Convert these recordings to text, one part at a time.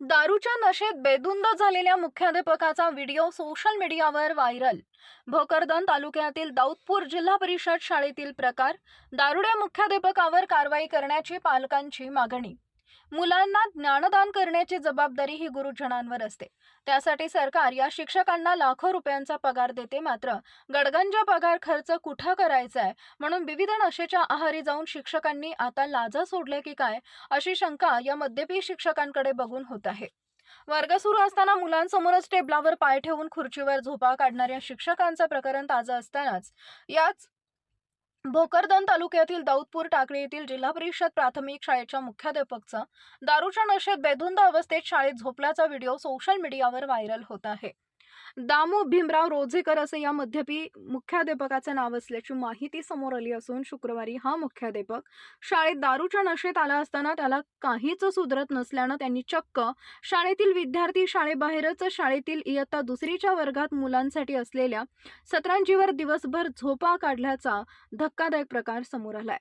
दारूच्या नशेत बेधुंद झालेल्या मुख्याध्यापकाचा व्हिडिओ सोशल मीडियावर व्हायरल. भोकरदन तालुक्यातील दाऊदपूर जिल्हा परिषद शाळेतील प्रकार दारुड्या मुख्याध्यापकावर कारवाई करण्याची पालकांची मागणी. मुलांना ज्ञानदान करण्याची जबाबदारी ही गुरुजनांवर असते. त्यासाठी सरकार या शिक्षकांना लाखो रुपयांचा पगार देते मात्र गडगंजा पगार खर्च कुठं करायचा आहे? म्हणून विविध नशेच्या आहारी जाऊन शिक्षकांनी आता लाजा सोडल्या की काय? अशी शंका या मद्यपी शिक्षकांकडे बघून होत आहे. वर्ग सुरू असताना मुलांसमोरच टेबलावर पाय ठेवून खुर्चीवर झोपा काढणाऱ्या शिक्षकांचं प्रकरण ताजं असतानाच याच भोकरदन तालुक्यातील दाऊदपूर टाकळी येथील जिल्हा परिषद प्राथमिक शाळेच्या मुख्याध्यापकचा दारूच्या नशेत बेधुंद अवस्थेत शाळेत झोपल्याचा व्हिडिओ सोशल मीडियावर व्हायरल होत आहे. दामू भीमराव रोझेकर असं या मध्यपी मुख्याध्यापकाचं नाव असल्याची माहिती समोर आली असून शुक्रवारी हा मुख्याध्यापक शाळेत दारूच्या नशेत आला असताना त्याला काहीच सुधरत नसल्यानं त्यांनी चक्क शाळेतील विद्यार्थी शाळेबाहेरच शाळेतील इयत्ता दुसरीच्या वर्गात मुलांसाठी असलेल्या सतरांजीवर दिवसभर झोपा काढल्याचा धक्कादायक प्रकार समोर आलाय.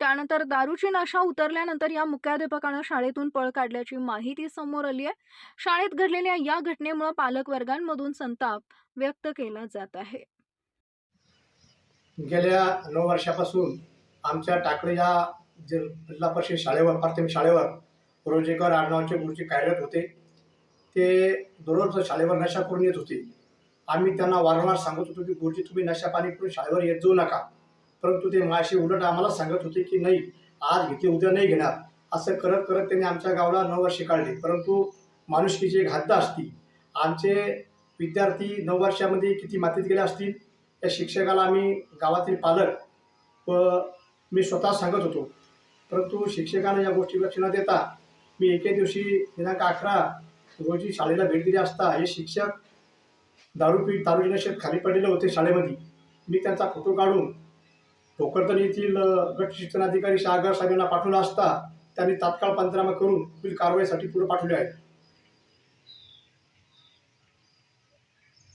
त्यानंतर दारूची नशा उतरल्यानंतर या मुख्याध्यापकानं शाळेतून पळ काढल्याची माहिती समोर आली आहे. शाळेत घडलेल्या या घटनेमुळे पालक वर्गांमधून संताप व्यक्त केला जात आहे. गेल्या नऊ वर्षापासून आमच्या टाकळी या जिल्हा परिषद शाळेवर प्राथमिक शाळेवर रोजेकर आडनावचे गुरुजी कार्यरत होते. ते दररोज शाळेवर नशा करून येत होते. आम्ही त्यांना वारंवार सांगत होतो की गुरुजी तुम्ही नशा पाणी करून शाळेवर येत जाऊ नका. परंतु ते माशी उलट आम्हाला सांगत होते की नाही आज घेते उद्या नाही घेणार. असं करत करत त्यांनी आमच्या गावाला नऊ वर्षे काढले. परंतु माणुसकीची एक हद्द असती आमचे विद्यार्थी नऊ वर्षामध्ये किती मातीत गेले असतील त्या शिक्षकाला आम्ही गावातील पालक व मी स्वतः सांगत होतो. परंतु शिक्षकानं या गोष्टी लक्ष न देता मी एके दिवशी दिनांक अकरा रोजी शाळेला भेट दिली असता हे शिक्षक दारू पी दारूच्या नशेत खाली पडलेले होते शाळेमध्ये. मी त्यांचा फोटो काढून भोकरदन येथील अ, गट शिक्षणाधिकारी शागर साहेबांना पाठवला असता त्यांनी तात्काळ पंचनामा करून पुढील कारवाईसाठी पुढे पाठवले आहे